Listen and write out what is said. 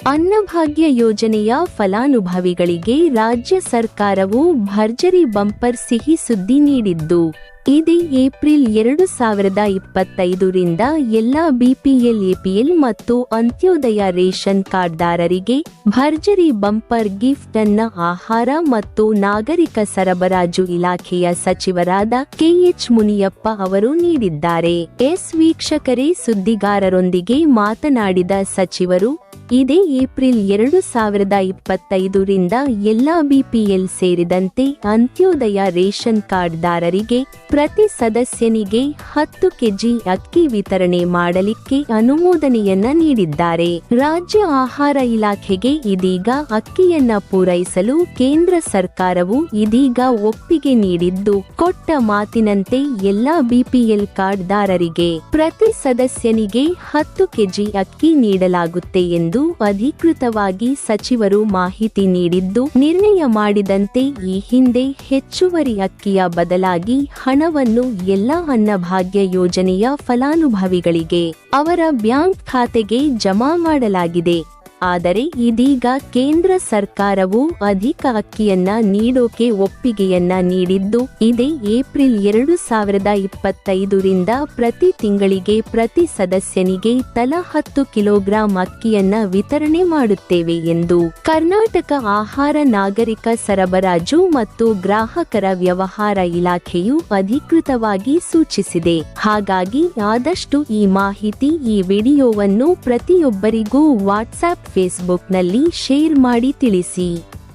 ಅನ್ನಭಾಗ್ಯ ಯೋಜನೆಯ ಫಲಾನುಭವಿಗಳಿಗೆ ರಾಜ್ಯ ಸರ್ಕಾರವು ಭರ್ಜರಿ ಬಂಪರ್ ಸಿಹಿ ಸುದ್ದಿ ನೀಡಿದ್ದು, ಇದೇ ಏಪ್ರಿಲ್ ಎರಡು ಸಾವಿರದ ಇಪ್ಪತ್ತೈದರಿಂದ ಎಲ್ಲಾ ಬಿಪಿಎಲ್, ಎಪಿಎಲ್ ಮತ್ತು ಅಂತ್ಯೋದಯ ರೇಷನ್ ಕಾರ್ಡ್ದಾರರಿಗೆ ಭರ್ಜರಿ ಬಂಪರ್ ಗಿಫ್ಟ್ ಅನ್ನ ಆಹಾರ ಮತ್ತು ನಾಗರಿಕ ಸರಬರಾಜು ಇಲಾಖೆಯ ಸಚಿವರಾದ ಕೆಎಚ್ ಮುನಿಯಪ್ಪ ಅವರು ನೀಡಿದ್ದಾರೆ. ಎಸ್ ವೀಕ್ಷಕರೇ, ಸುದ್ದಿಗಾರರೊಂದಿಗೆ ಮಾತನಾಡಿದ ಸಚಿವರು ಇದೇ ಏಪ್ರಿಲ್ ಎರಡು ಸಾವಿರದ ಇಪ್ಪತ್ತೈದರಿಂದ ಎಲ್ಲಾ ಬಿಪಿಎಲ್ ಸೇರಿದಂತೆ ಅಂತ್ಯೋದಯ ರೇಷನ್ ಕಾರ್ಡ್ದಾರರಿಗೆ ಪ್ರತಿ ಸದಸ್ಯನಿಗೆ ಹತ್ತು ಕೆಜಿ ಅಕ್ಕಿ ವಿತರಣೆ ಮಾಡಲಿಕ್ಕೆ ಅನುಮೋದನೆಯನ್ನ ನೀಡಿದ್ದಾರೆ. ರಾಜ್ಯ ಆಹಾರ ಇಲಾಖೆಗೆ ಇದೀಗ ಅಕ್ಕಿಯನ್ನ ಪೂರೈಸಲು ಕೇಂದ್ರ ಸರ್ಕಾರವು ಇದೀಗ ಒಪ್ಪಿಗೆ ನೀಡಿದ್ದು, ಕೊಟ್ಟ ಮಾತಿನಂತೆ ಎಲ್ಲಾ ಬಿಪಿಎಲ್ ಕಾರ್ಡ್ದಾರರಿಗೆ ಪ್ರತಿ ಸದಸ್ಯನಿಗೆ ಹತ್ತು ಕೆಜಿ ಅಕ್ಕಿ ನೀಡಲಾಗುತ್ತೆ ಎಂದು ಅಧಿಕೃತವಾಗಿ ಸಚಿವರು ಮಾಹಿತಿ ನೀಡಿದ್ದು, ನಿರ್ಣಯ ಮಾಡಿದಂತೆ ಈ ಹಿಂದೆ ಹೆಚ್ಚುವರಿ ಅಕ್ಕಿಯ ಬದಲಾಗಿ ಹಣವನ್ನು ಎಲ್ಲಾ ಅನ್ನಭಾಗ್ಯ ಯೋಜನೆಯ ಫಲಾನುಭವಿಗಳಿಗೆ ಅವರ ಬ್ಯಾಂಕ್ ಖಾತೆಗೆ ಜಮಾ ಮಾಡಲಾಗಿದೆ. ಆದರೆ ಇದೀಗ ಕೇಂದ್ರ ಸರ್ಕಾರವು ಅಧಿಕ ಅಕ್ಕಿಯನ್ನ ನೀಡೋಕೆ ಒಪ್ಪಿಗೆಯನ್ನ ನೀಡಿದ್ದು, ಇದೇ ಏಪ್ರಿಲ್ ಎರಡು ಸಾವಿರದ ಇಪ್ಪತ್ತೈದರಿಂದ ಪ್ರತಿ ತಿಂಗಳಿಗೆ ಪ್ರತಿ ಸದಸ್ಯನಿಗೆ ತಲಾ ಹತ್ತು ಕಿಲೋಗ್ರಾಂ ಅಕ್ಕಿಯನ್ನ ವಿತರಣೆ ಮಾಡುತ್ತೇವೆ ಎಂದು ಕರ್ನಾಟಕ ಆಹಾರ ನಾಗರಿಕ ಸರಬರಾಜು ಮತ್ತು ಗ್ರಾಹಕರ ವ್ಯವಹಾರ ಇಲಾಖೆಯು ಅಧಿಕೃತವಾಗಿ ಸೂಚಿಸಿದೆ. ಹಾಗಾಗಿ ಆದಷ್ಟು ಈ ಮಾಹಿತಿ ಈ ವಿಡಿಯೋವನ್ನು ಪ್ರತಿಯೊಬ್ಬರಿಗೂ ವಾಟ್ಸ್ಆಪ್ ಫೇಸ್ಬುಕ್ನಲ್ಲಿ ಶೇರ್ ಮಾಡಿ ತಿಳಿಸಿ.